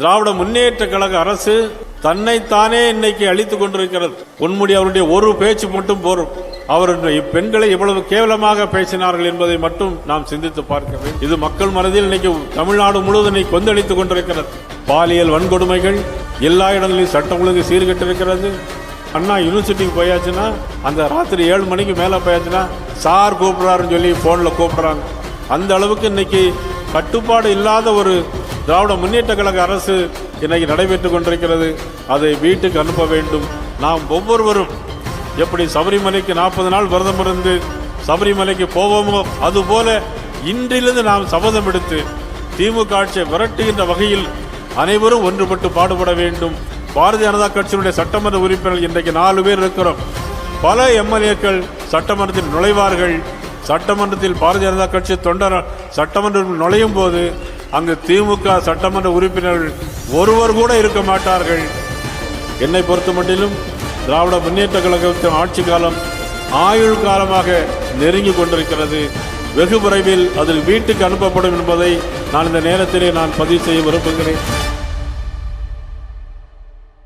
திராவிட முன்னேற்ற கழக அரசு தன்னைத்தானே இன்னைக்கு அழித்துக் கொண்டிருக்கிறது. பொன்முடி அவருடைய ஒரு பேச்சு மட்டும் போரும். அவர் பெண்களை எவ்வளவு கேவலமாக பேசினார்கள் என்பதை மட்டும் நாம் சிந்தித்து பார்க்க வேண்டும். இது மக்கள் மனதில் இன்னைக்கு தமிழ்நாடு முழுவதும் இன்னைக்கு கொந்தளித்துக் கொண்டிருக்கிறது. பாலியல் வன்கொடுமைகள் எல்லா இடங்களிலும் சட்டம் ஒழுங்கு சீர்கட்டிருக்கிறது. அண்ணா யூனிவர்சிட்டிக்கு போயாச்சுன்னா அந்த ராத்திரி ஏழு மணிக்கு மேலே போயாச்சுன்னா சார் கூப்பிடுறாருன்னு சொல்லி ஃபோனில் கூப்பிடுறாங்க. அந்த அளவுக்கு இன்னைக்கு கட்டுப்பாடு இல்லாத ஒரு திராவிட முன்னேற்ற கழக அரசு இன்னைக்கு நடைபெற்றுக் கொண்டிருக்கிறது. அதை வீட்டுக்கு அனுப்ப வேண்டும். நாம் ஒவ்வொருவரும் எப்படி சபரிமலைக்கு நாற்பது நாள் விரதம் இருந்து சபரிமலைக்கு போவோமோ அதுபோல இன்றிலிருந்து நாம் சபதம் எடுத்து திமுக ஆட்சியை விரட்டுகின்ற வகையில் அனைவரும் ஒன்றுபட்டு பாடுபட வேண்டும். பாரதிய ஜனதா கட்சியினுடைய சட்டமன்ற உறுப்பினர்கள் இன்றைக்கு நாலு பேர் இருக்கிறோம். பல எம்எல்ஏக்கள் சட்டமன்றத்தில் நுழைவார்கள். சட்டமன்றத்தில் பாரதிய ஜனதா கட்சி தொண்டர் சட்டமன்றம் நுழையும் போது அங்கு திமுக சட்டமன்ற உறுப்பினர்கள் ஒருவர் கூட இருக்க மாட்டார்கள். என்னை பொறுத்த மட்டிலும் திராவிட முன்னேற்ற கழகத்தின் ஆட்சி காலம் ஆயுள் காலமாக நெருங்கி கொண்டிருக்கிறது. வெகு விரைவில் அதில் வீட்டுக்கு அனுப்பப்படும் என்பதை நான் இந்த நேரத்திலே நான் பதிவு செய்ய விரும்புகிறேன்.